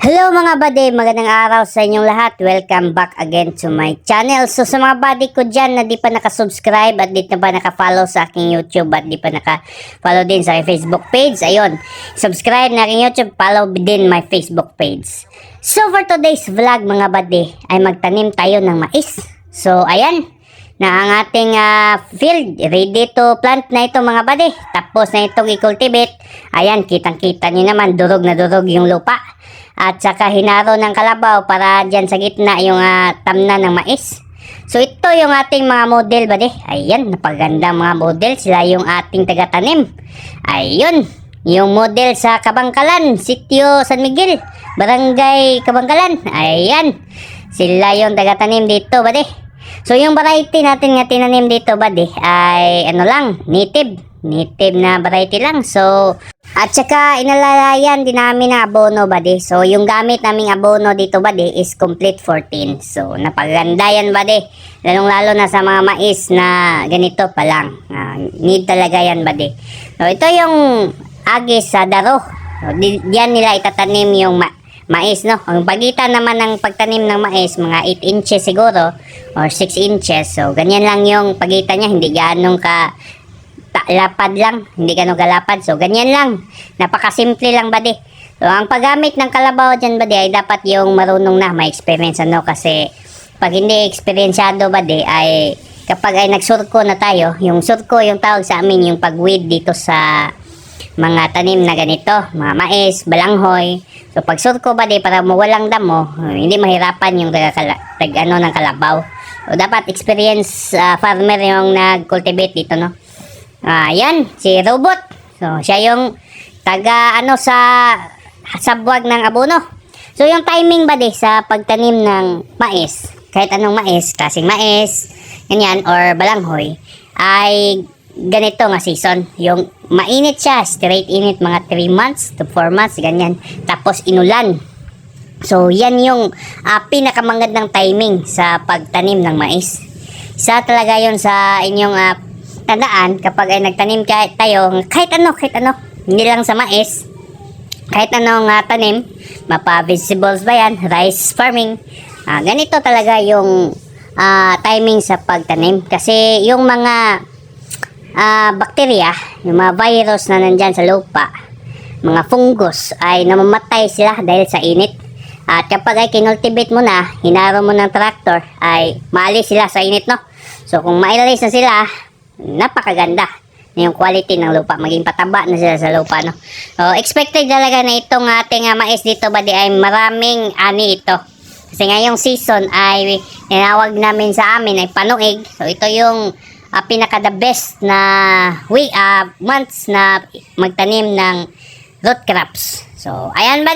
Hello mga buddy, magandang araw sa inyong lahat. Welcome back again to my channel. So sa mga buddy ko dyan na di pa nakasubscribe at di na ba nakafollow sa aking YouTube at di pa nakafollow din sa aking Facebook page, ayun, subscribe na aking YouTube, follow din my Facebook page. So for today's vlog mga buddy, ay magtanim tayo ng mais. So ayan, na ang ating ah, field ready to plant na ito mga buddy. Tapos na itong i-cultivate. Ayan, kitang-kita nyo naman, durog na durog yung lupa. At saka hinaro ng kalabaw para dyan sa gitna yung ah, tamna ng mais. So ito yung ating mga model buddy. Ayan, napaganda mga model. Sila yung ating taga-tanim. Ayun, yung model sa Kabangkalan, Sitio San Miguel, Barangay Kabangkalan. Ayan, sila yung taga-tanim dito buddy. So yung variety natin nga tinanim dito buddy ay ano lang, native. Native na variety lang. So at saka inalalayan din namin ng abono buddy. So yung gamit naming abono dito buddy is complete 14. So napaganda yan buddy. Lalong lalo na sa mga mais na ganito pa lang. Ah, need talaga yan buddy. So ito yung agis sa daro. So, di, diyan nila itatanim yung ma- mais, no? Ang pagitan naman ng pagtanim ng mais, mga 8 inches siguro, or 6 inches. So, ganyan lang yung pagitan niya, hindi ganong ka lapad lang, hindi ganong kalapad. So, ganyan lang. Napakasimple lang, buddy. So, ang paggamit ng kalabaw dyan, buddy, ay dapat yung marunong na, may experience, ano? Kasi, pag hindi eksperensyado, buddy, ay kapag ay nagsurko na tayo, yung surko, yung tawag sa amin, yung pagweed dito sa mga tanim na ganito, mga mais, balanghoy. So pag surko di para mawalang damo, uh, hindi mahirapan yung tag, ano ng kalabaw. So dapat experience uh, farmer yung nag-cultivate dito no. Ah, yan si Robot. So siya yung taga ano sa sabwag ng abono. So yung timing ba di sa pagtanim ng mais, kahit anong mais, klaseng mais, ganyan or balanghoy ay ganito nga season. Yung mainit siya, straight init, mga 3 months to 4 months, ganyan. Tapos inulan. So, yan yung uh, pinakamagandang timing sa pagtanim ng mais. Isa talaga yon sa inyong uh, tandaan kapag ay nagtanim kahit tayo, kahit ano, kahit ano, hindi lang sa mais, kahit anong uh, tanim, mapa vegetables ba yan, rice farming, ah, ganito talaga yung ah, timing sa pagtanim. Kasi yung mga ah, bakterya, yung mga virus na nandyan sa lupa, mga fungus, ay namamatay sila dahil sa init. At kapag ay kinultivate mo na, hinaro mo ng tractor, ay maalis sila sa init, no? So, kung mailalis na sila, napakaganda na yung quality ng lupa. Maging pataba na sila sa lupa, no? So, expected talaga na itong ating ah, mais dito, badi, ay maraming ani ito. Kasi ngayong season ay tinawag namin sa amin ay panuig. So, ito yung ah, pinaka the best na week, ah, months na magtanim ng root crops. So, ayan ba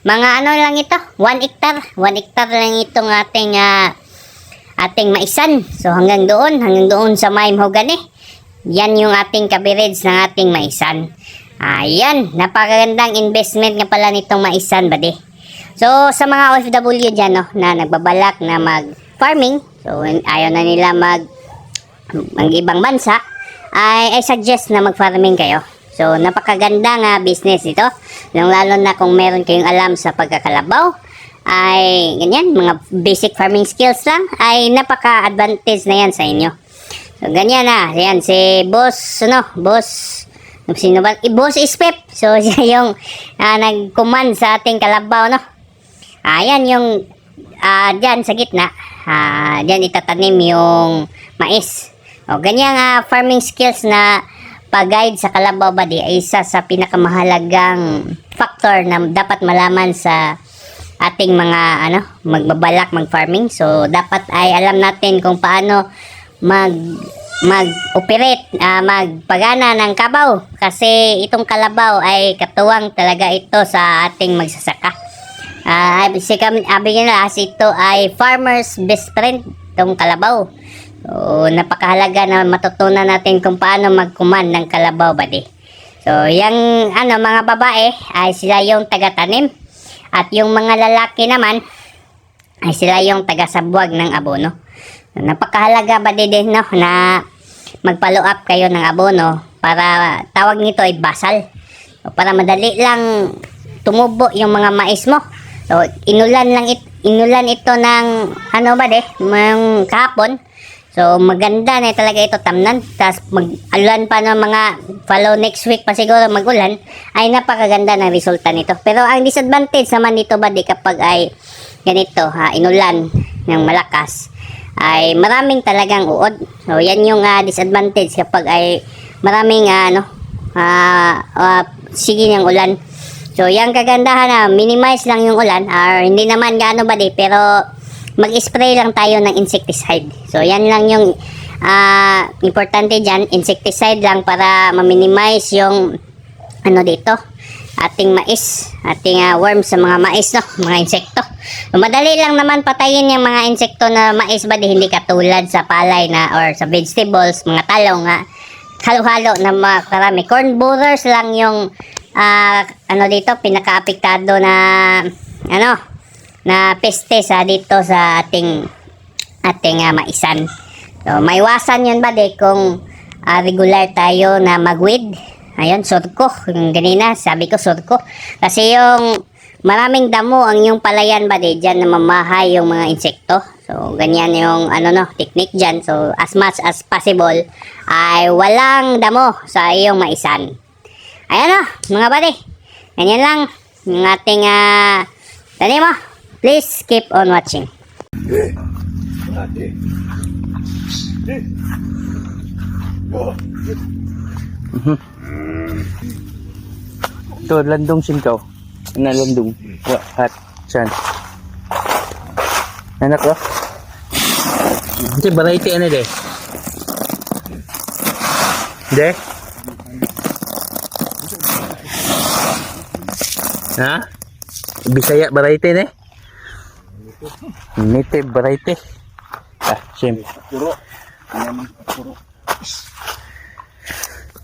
Mga ano lang ito, 1 hectare. 1 hectare lang itong ating ah, ating maisan. So, hanggang doon, hanggang doon sa may mahogany. Yan yung ating coverage ng ating maisan. Ayan, napakagandang investment nga pala nitong maisan, bade. So, sa mga OFW dyan, no, na nagbabalak na mag-farming, so, ayaw na nila mag ang ibang bansa, ay, I suggest na mag-farming kayo. So, napakaganda nga business ito. Lalo na kung meron kayong alam sa pagkakalabaw, ay, ganyan, mga basic farming skills lang, ay napaka-advantage na yan sa inyo. So, ganyan na. Yan, si boss, ano, boss, sino ba? Eh, boss Ispep. So, siya yung ah, nag-command sa ating kalabaw, no? Ayan yung ah dyan sa gitna. Ah, dyan itatanim yung mais. O, ganyang ah, farming skills na pag-guide sa kalabaw body ay isa sa pinakamahalagang factor na dapat malaman sa ating mga ano magbabalak mag-farming. So dapat ay alam natin kung paano mag mag-operate, ah, magpagana ng kabaw kasi itong kalabaw ay katuwang talaga ito sa ating magsasaka. Uh, si kami abi nila ito ay farmer's best friend itong kalabaw. So, napakahalaga na matutunan natin kung paano mag-command ng kalabaw badi. So, yung ano mga babae ay sila yung taga-tanim at yung mga lalaki naman ay sila yung taga-sabwag ng abono. Napakahalaga ba din no na magpalo up kayo ng abono para tawag nito ay basal. So, para madali lang tumubo yung mga mais mo. So, inulan lang it, inulan ito ng ano ba de, ng kahapon. So, maganda na talaga ito tamnan. Tapos, mag-aluan pa ng mga follow next week pa siguro magulan, ay napakaganda ng resulta nito. Pero ang disadvantage naman nito ba di kapag ay ganito, ha, inulan ng malakas, ay maraming talagang uod. So, yan yung ah, disadvantage kapag ay maraming ah, ano, ah, ah, sige ng ulan. So, yung kagandahan na minimize lang yung ulan, or hindi naman gaano ba di, pero mag-spray lang tayo ng insecticide. So, yan lang yung ah, importante dyan, insecticide lang para ma-minimize yung ano dito, ating mais, ating ah, worms sa mga mais, no? mga insekto. Madali lang naman patayin yung mga insekto na mais ba di hindi katulad sa palay na or sa vegetables, mga talong nga halo-halo na makarami. Corn borers lang yung ah, ano dito, pinaka-apektado na ano, na peste sa dito sa ating ating ah, maisan. So, maiwasan yun ba de kung ah, regular tayo na magwid. Ayun, surko. Yung ganina, sabi ko surko. Kasi yung maraming damo ang yung palayan ba de dyan na mamahay yung mga insekto. So, ganyan yung ano no, technique dyan. So, as much as possible ay walang damo sa iyong maisan. Ayan o, mga buddy. Ganyan lang yung ating uh, tanim mo. Please keep on watching. Ito, landong singkaw. Ano landong? Wa, hat. Saan? Anak ko? Ito, variety ano de? De? Ha? Bisaya variety ne? Native variety. Ah, sim. Puro. Puro.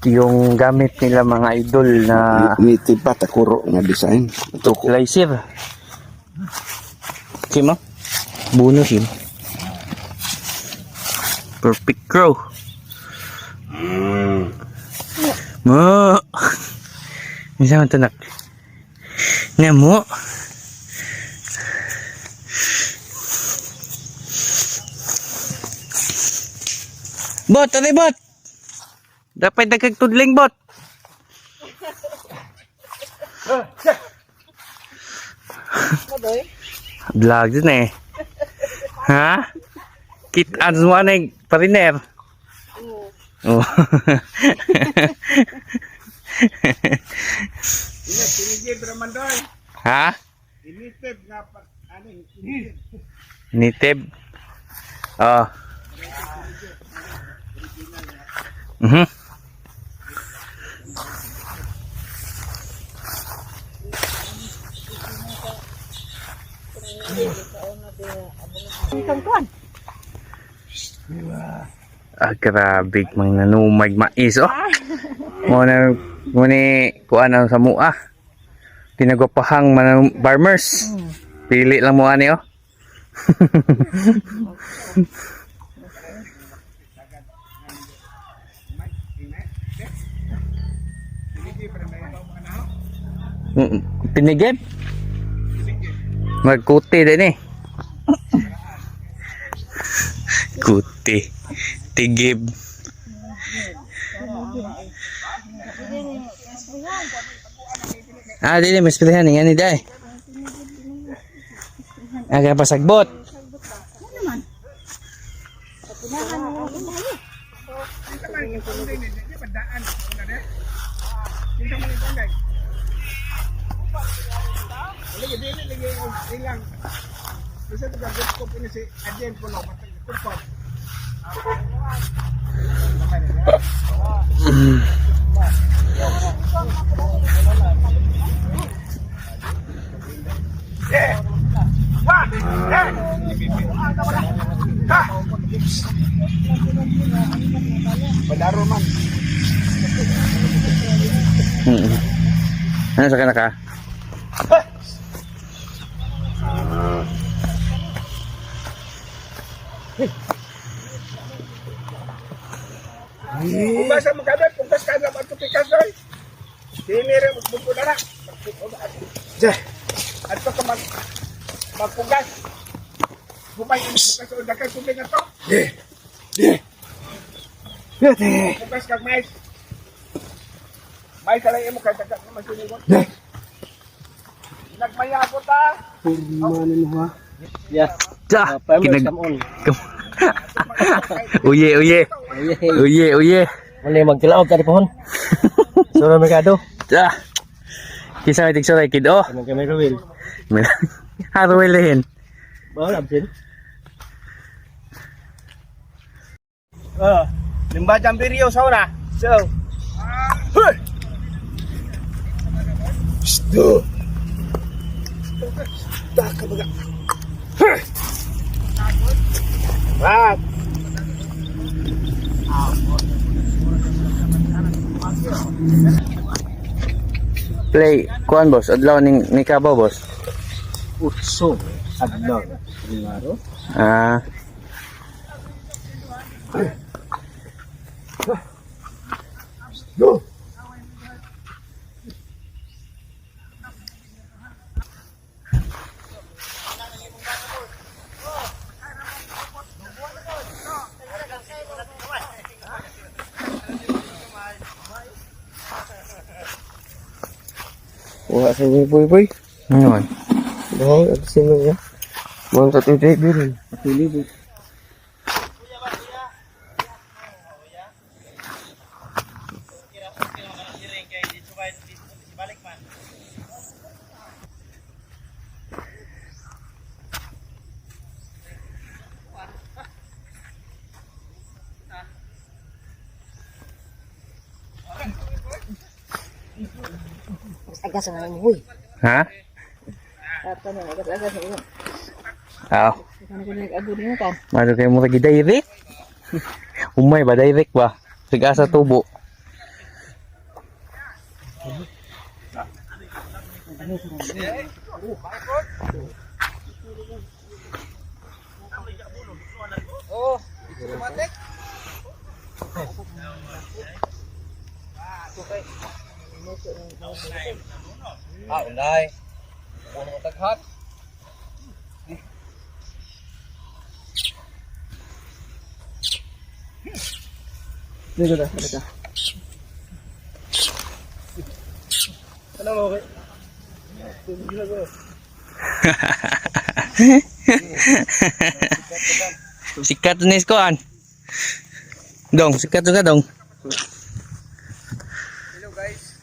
Yung gamit nila mga idol na Native pa, takuro nga design. Ito ko. Laser. Sim oh. Buno sim. Perfect crow. Mo. Bisa man tanak. Nga mo. Bot, ano bot? Dapat dagkag tudling bot. Vlog din eh. Ha? Kit ads mo na yung pariner. Oo. Doon. ha? Native nga pa. Ano, Nitib. Oo. Mhm. Ah, grabe mang nanumag mais oh. Mo na mo ni kuan ang sa mua. Pinagwapahang man farmers. Pili lang mo ani oh. Pinigib. Magkuti din eh. Kuti. Tigib. Ah, dili mas pilihan ni day. Aga pasagbot. Lagi ang ilang. Bisa tu gagawin ko ini si Ajen pulau matang kupot. Padaro man. Mm. Ano sa kanaka? Kung basa mo kabe, kung basa ka na magtupikas doy. Dini rin, bumpo na na. Diyan. Ato. ka mag magpugas. Bumay ang bukas o dagan tubig na to. Di. Di. Di. Bukas kag mais. Mais ka lang imo kay dagan naman sinigon. Di. Nagmayabot ta. Kinag... uye, uye. Uye, uye. Mali magtilaog ka di pohon. Sura merkado. Ja. Kisa may tigsuray kid oh. Kanang kami ruwil. Harwell lehin. Bawal absin. Ah, limba jambirio sa una. So. Hey. Sto. Tak ka baga. Hey. Rat. Play, kuan boss, adlaw ning ni Kabaw boss. Utso. Adlaw. Ah, Go. Sa ni boy boy. ngayon. Dahil absin mo ya. Mo sa tibig din. Pili ang mga huy. Ha? Ato na, agas-agas ang mga. Aw. Ano ko nag-agod mo ka? Mado kay mo lagi direct. Umay ba direct ba? Sigasa tubo. Ah, ulay. Puno mo taghat. Dito na, dito. Ano mo okay? Sikat ni kuan. Dong, sikat ka dong. Hello guys.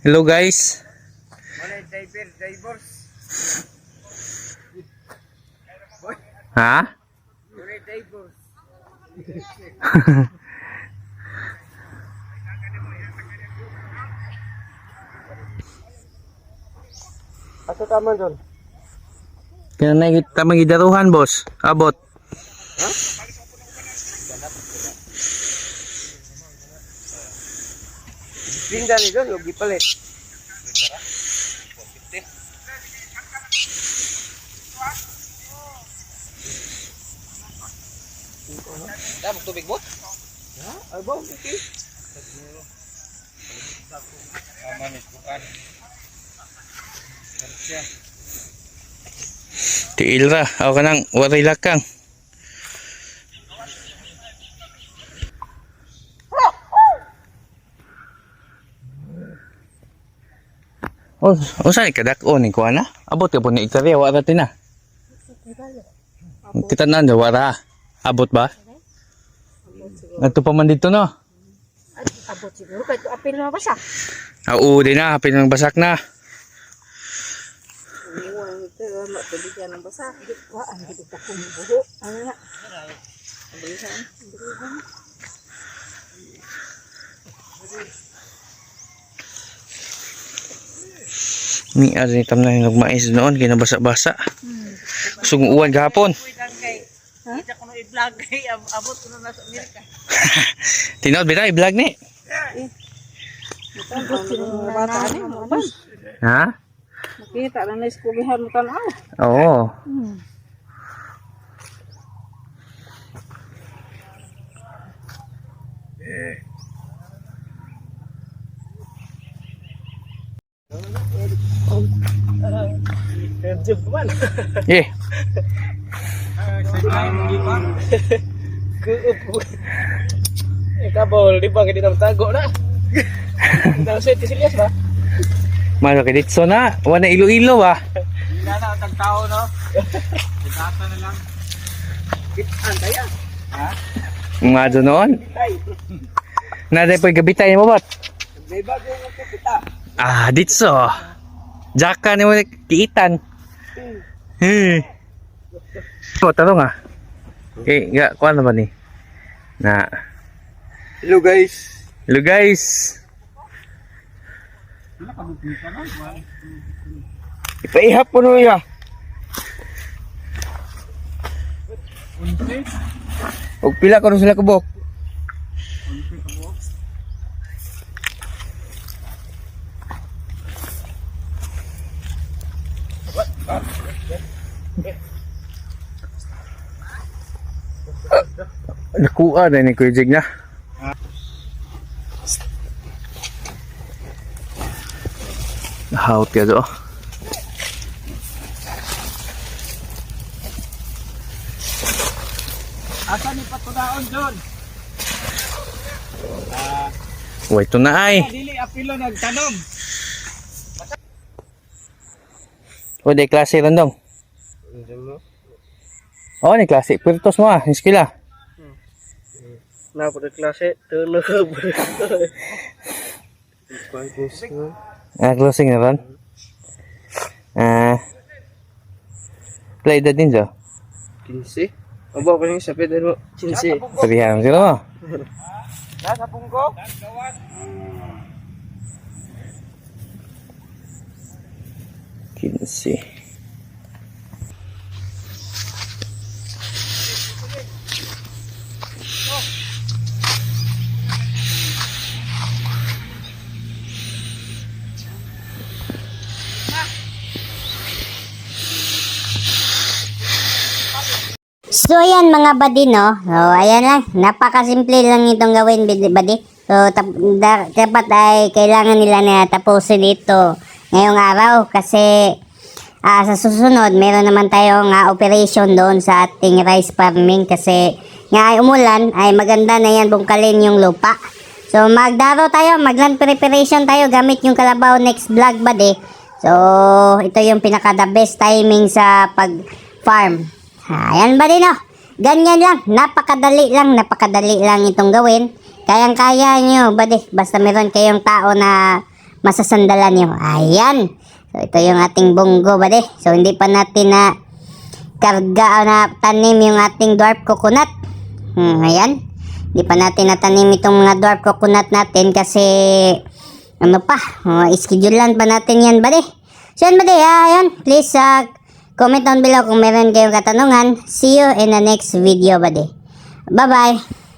Hello guys. Ha? Ato tama doon. Kaya na kita magidaruhan boss. Abot. Pinda ni doon, lugi palit. Dami tubig mo? Ay ba? Okay. Tiil ra. Ako ka nang lakang. Oh, oh saan ikadak? Oh, ni kuha na. Abot ka po ni Iktarya, wala tin na. Kita na, wala. Abot ba? Nato pa man dito no. Abot siguro, kahit apil na ba siya? Ah, oo, di na. Hapin ng basak na. Iwan ito, matulog yan ng basa. Hindi ko, ang hindi ka kumubuho. Ano nga? Bilisan, bilisan. Ni ari ni tam na hinog mais noon kinabasa-basa. Kusog uwan gahapon. Kita ko no i-vlog kay ab- abot na nasa Amerika. Tinood bita i-vlog ni. Ha? Nakita na na iskubihan mo tanaw. Oo. Eh. Eh, kabol, di ba? Naman tago na. Nang sweet silias ba? malo kay ditso na. Wala ilo-ilo ah. Hindi na na, tagtao, no? Itasa na lang. Kitaan tayo. Mga doon noon. Naday po gabitay mo bat? may bago yung kita. Ah, ditso. Jaka ni mo kiitan. Eh. Oh, tanong ah. Okay, ga, kuha naman ni. Na, Hello guys. hello guys. Ipaihap po no ya. Og pila ko sila kubok. Nakuha na ni Kuya Jig na. Nahawat ka do. Asa ni patunaon, John? Uy, ito na ay. Dili, apilo nagtanong. Oh, dari klasik tuan dong? Oh, ni klasik. Pertos semua lah, ni sekolah. Hmm. Nak pada klasik, tuan lah, Ah, closing ni ron? Ah. Play the ninja. Kinsi. Abah kau ni siapa dah buat? Kinsi. Terihan sekolah. Dah sapung kau. Dah kawan. 15 So ayan mga buddy no. So ayan lang, napakasimple lang itong gawin buddy. So tap, dapat ay kailangan nila na tapusin ito ngayong araw kasi ah, sa susunod meron naman tayong ah, operation doon sa ating rice farming kasi nga ay umulan ay maganda na yan bungkalin yung lupa. So magdaro tayo, magland preparation tayo gamit yung kalabaw next vlog badi. So ito yung pinaka the best timing sa pag farm. Ayan ba din oh. Ganyan lang. Napakadali lang. Napakadali lang itong gawin. Kayang-kaya nyo. Badi. Basta meron kayong tao na masasandalan nyo. Ayan. So, ito yung ating bunggo, badi. So, hindi pa natin na karga o na tanim yung ating dwarf coconut. Hmm, ayan. Hindi pa natin natanim itong mga dwarf coconut natin kasi ano pa, uh, schedulean pa natin yan, badi. So, yan, badi. Ah, ayan. Please, ah, Comment down below kung meron kayong katanungan. See you in the next video, buddy. Bye-bye.